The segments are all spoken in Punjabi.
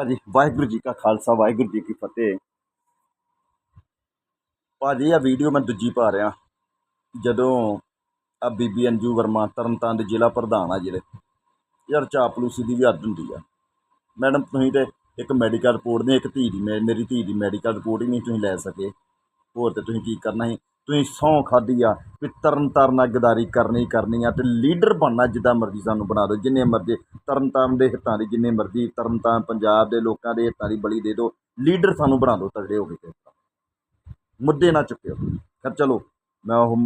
ਭਾਜੀ, ਵਾਹਿਗੁਰੂ ਜੀ ਕਾ ਖਾਲਸਾ, ਵਾਹਿਗੁਰੂ ਜੀ ਕੀ ਫਤਿਹ। ਭਾਜੀ ਇਹ ਵੀਡੀਓ ਮੈਂ ਦੂਜੀ ਪਾ ਰਿਹਾ। ਜਦੋਂ ਆ ਬੀਬੀ ਅੰਜੂ ਵਰਮਾ ਤਰਨਤਾਰਨ ਦੇ ਜ਼ਿਲ੍ਹਾ ਪ੍ਰਧਾਨ ਆ ਜਿਹੜੇ। ਯਾਰ ਚਾਪਲੂਸੀ ਦੀ ਵੀ ਹੱਦ ਹੁੰਦੀ ਆ। ਮੈਡਮ, ਤੁਸੀਂ ਤੇ ਇੱਕ ਮੈਡੀਕਲ ਰਿਪੋਰਟ ਨਹੀਂ, ਇੱਕ ਧੀ ਦੀ, ਮੇ- ਮੇਰੀ ਧੀ ਦੀ ਮੈਡੀਕਲ ਰਿਪੋਰਟ ਹੀ ਨਹੀਂ ਤੁਸੀਂ ਲੈ ਸਕੇ। ਹੋਰ ਤੇ ਤੁਸੀਂ ਕੀ ਕਰਨਾ ਸੀ? ਤੁਸੀਂ ਸਹੁੰ ਖਾਧੀ ਆ, ਵੀ ਤਰਨਤਾਰਨ ਨਾਲ ਗਦਾਰੀ ਕਰਨੀ ਕਰਨੀ ਆ ਤੇ ਲੀਡਰ ਬਣਨਾ ਜਿੱਦਾਂ ਮਰਜ਼ੀ ਸਾਨੂੰ ਬਣਾ ਦਿਓ, ਜਿੰਨੇ ਮਰਜ਼ੀ ਤਰਨ ਤਾਰਨ ਦੇ ਹਿੱਤਾਂ ਦੀ, ਜਿੰਨੇ ਮਰਜ਼ੀ ਤਰਨ ਤਾਰਨ ਪੰਜਾਬ ਦੇ ਲੋਕਾਂ ਦੇ ਹਿੱਤਾਂ ਦੀ ਬਲੀ ਦੇ ਦਿਓ, ਲੀਡਰ ਸਾਨੂੰ ਬਣਾ ਦਿਓ ਤਗੜੇ ਹੋ ਕੇ ਮੁੱਦੇ ਨਾ ਚੁੱਕਿਓ। ਖੈਰ ਚਲੋ, ਮੈਂ ਉਹ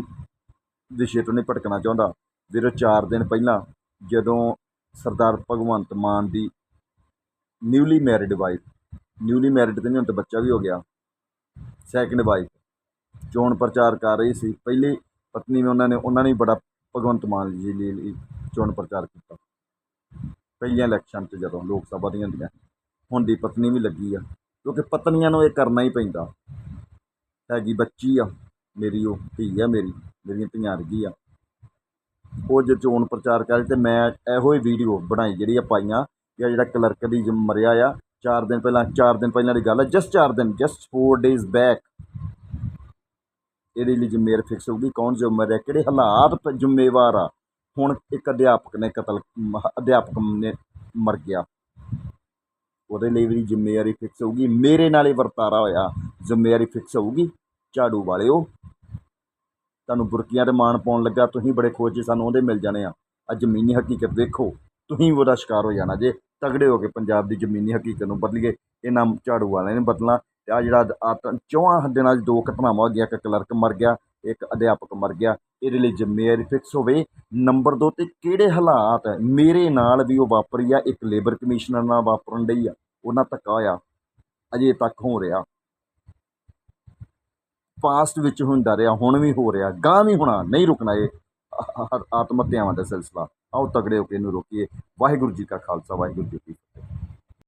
ਵਿਸ਼ੇ ਤੋਂ ਨਹੀਂ ਭਟਕਣਾ ਚਾਹੁੰਦਾ। ਵੀਰੋ, ਚਾਰ ਦਿਨ ਪਹਿਲਾਂ ਜਦੋਂ ਸਰਦਾਰ ਭਗਵੰਤ ਮਾਨ ਦੀ newly married wife newly married ਤੇ ਨਹੀਂ, ਹੁਣ ਤਾਂ ਬੱਚਾ ਵੀ ਹੋ ਗਿਆ। ਸੈਕਿੰਡ ਵਾਈਫ ਚੋਣ ਪ੍ਰਚਾਰ ਕਰ ਰਹੀ ਸੀ। ਪਹਿਲੀ ਪਤਨੀ ਵੀ ਉਹਨਾਂ ਨੇ ਉਹਨਾਂ ਨੇ ਬੜਾ ਭਗਵੰਤ ਮਾਨ ਜੀ ਲਈ ਚੋਣ ਪ੍ਰਚਾਰ ਕੀਤਾ। ਪਹਿਲੀਆਂ ਇਲੈਕਸ਼ਨ 'ਚ ਜਦੋਂ ਲੋਕ ਸਭਾ ਦੀਆਂ ਹੁੰਦੀਆਂ, ਹੁਣ ਦੀ ਪਤਨੀ ਵੀ ਲੱਗੀ ਆ, ਕਿਉਂਕਿ ਪਤਨੀਆਂ ਨੂੰ ਇਹ ਕਰਨਾ ਹੀ ਪੈਂਦਾ। ਹੈਗੀ ਬੱਚੀ ਆ, ਮੇਰੀ ਉਹ ਧੀ ਆ ਮੇਰੀ, ਮੇਰੀਆਂ ਧੀਆਂ ਵਰਗੀ ਆ। ਉਹ ਜੇ ਚੋਣ ਪ੍ਰਚਾਰ ਕਰ ਤੇ ਮੈਂ ਇਹੋ ਹੀ ਵੀਡੀਓ ਬਣਾਈ ਜਿਹੜੀ ਆ ਪਾਈਆਂ ਕਿ ਜਿਹੜਾ ਕਲਰਕ ਦੀ ਜਿਮ ਮਰਿਆ ਆ, ਚਾਰ ਦਿਨ ਪਹਿਲਾਂ, ਚਾਰ ਦਿਨ ਪਹਿਲਾਂ ਦੀ ਗੱਲ ਆ ਜਸਟ ਚਾਰ ਦਿਨ ਜਸਟ 4 ਡੇਜ਼ ਬੈਕ ਇਹਦੇ ਲਈ ਜ਼ਿੰਮੇਵਾਰ ਫਿਕਸ ਹੋਊਗੀ। ਕੌਣ ਜ਼ਿੰਮੇਵਾਰ ਹੈ? ਕਿਹੜੇ ਹਾਲਾਤ ਪ- ਜ਼ਿੰਮੇਵਾਰ ਆ? ਹੁਣ ਇੱਕ ਅਧਿਆਪਕ ਨੇ ਕਤਲ, ਮ- ਅਧਿਆਪਕ ਨੇ ਮਰ ਗਿਆ। ਉਹਦੇ ਲਈ ਵੀ ਜ਼ਿੰਮੇਵਾਰੀ ਫਿਕਸ ਹੋਊਗੀ। ਮੇਰੇ ਨਾਲ ਹੀ ਵਰਤਾਰਾ ਹੋਇਆ। ਜ਼ਿੰਮੇਵਾਰੀ ਫਿਕਸ ਹੋਊਗੀ। ਝਾੜੂ ਵਾਲਿਓ। ਤੁਹਾਨੂੰ ਬੁਰਕੀਆਂ ਤੇ ਮਾਣ ਪਾਉਣ ਲੱਗਾ। ਤੁਸੀਂ ਬੜੇ ਖੁਸ਼ ਜੀ ਸਾਨੂੰ ਉਹਦੇ ਮਿਲ ਜਾਣੇ ਆ। ਅੱਜ ਜ਼ਮੀਨੀ ਹਕੀਕਤ ਵੇਖੋ। ਤੁਸੀਂ ਉਹਦਾ ਸ਼ਿਕਾਰ ਹੋ ਜਾਣਾ ਜੇ। ਤਗੜੇ ਹੋ ਕੇ ਪੰਜਾਬ ਦੀ ਜ਼ਮੀਨੀ ਹਕੀਕਤ ਨੂੰ ਬਦਲੀਏ। ਇਹਨਾਂ ਝਾੜੂ ਵਾਲਿਆਂ ਨੇ ਬਦਲਣਾ। ਆ ਜਿਹੜਾ ਆਤ ਚੌਹਾਂ ਦਿਨਾਂ 'ਚ ਦੋ ਘਟਨਾਵਾਂ ਹੋ ਗਈਆਂ, ਇੱਕ ਕਲਰਕ ਮਰ ਗਿਆ, ਇੱਕ ਅਧਿਆਪਕ ਮਰ ਗਿਆ, ਇਹਦੇ ਲਈ ਜ਼ਿੰਮੇਵਾਰੀ ਫਿਕਸ ਹੋਵੇ। ਨੰਬਰ 2 ਤੇ ਕਿਹੜੇ ਹਾਲਾਤ ਮੇਰੇ ਨਾਲ ਵੀ ਉਹ ਵਾਪਰੀ ਆ, ਇੱਕ ਲੇਬਰ ਕਮਿਸ਼ਨਰ ਨਾਲ ਵਾਪਰਨ ਡਈ ਆ, ਉਹਨਾਂ ਧੱਕਾ ਹੋਇਆ ਅਜੇ ਤੱਕ ਹੋ ਰਿਹਾ। ਪਾਸਟ ਵਿੱਚ ਹੁੰਦਾ ਰਿਹਾ, ਹੁਣ ਵੀ ਹੋ ਰਿਹਾ ਗਾਂ ਵੀ ਹੋਣਾ, ਨਹੀਂ ਰੁਕਣਾ ਇਹ। ਆ- ਆ- ਆਤਮ ਹੱਤਿਆਵਾਂ ਦਾ ਸਿਲਸਿਲਾ, ਆਓ ਤਗੜੇ ਹੋ ਕੇ ਇਹਨੂੰ ਰੋਕੀਏ। ਵਾਹਿਗੁਰੂ ਜੀ ਕਾ ਖਾਲਸਾ, ਵਾਹਿਗੁਰੂ ਜੀ ਕੀ ਫਤਿਹ।